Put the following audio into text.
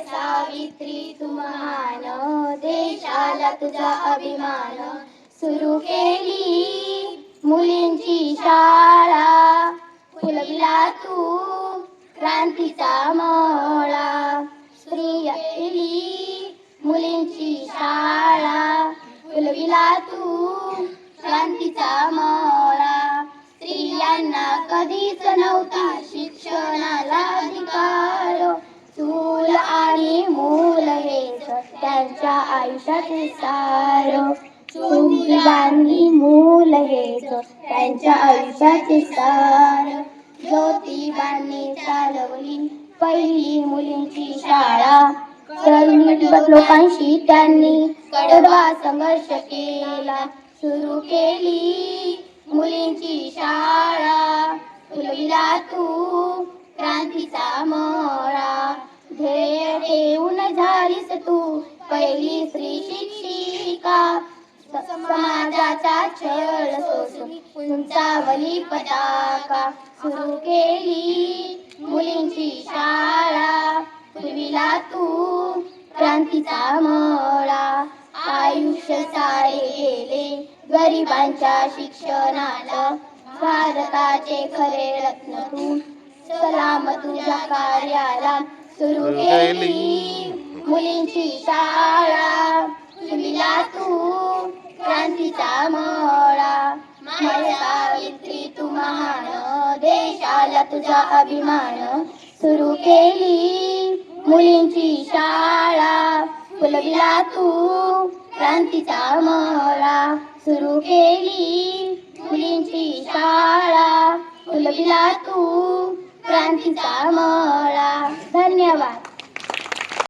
सावित्री तू महान. देशाला तुझा अभिमान. सुरू केली मुलींची शाळा. फुलविला तू क्रांतीचा मळा. स्त्रिया केली मुलींची शाळा. फुलविला तू क्रांतीचा मळा. स्त्रियांना कधीच नव्हता शिक्षणा. त्यांच्या आयुष्याचे सार चूल बांधली मूल हेच त्यांच्या आयुष्याचे सार ज्योतिबांनी चालवली पहिली मुलींची शाळा. लोकांशी त्यांनी कडवा संघर्ष केला. सुरू केली मुलींची शाळा. फुलविला तू क्रांतीचा मळ तू पहिली स्त्री शिक्षिका. समाजाचा छळ सोसून उंचावली पताका. सुरू केली मुलींची शाळा. फुलविला तू क्रांतीचा मळा. आयुष्य सारे गेले गरिबांच्या शिक्षणाला. भारताचे खरे रत्न तू सलाम तुझ्या कार्याला सुरू केली. शाळा तू क्रांतीचा मोळा. माय सावित्री तू महान देशाला तुझा अभिमान. सुरू केली मुलींची शाळा. फुलविला तू क्रांतीचा मोळा. सुरू केली मुलींची शाळा. फुलविला तू क्रांतीचा मोळा. धन्यवाद.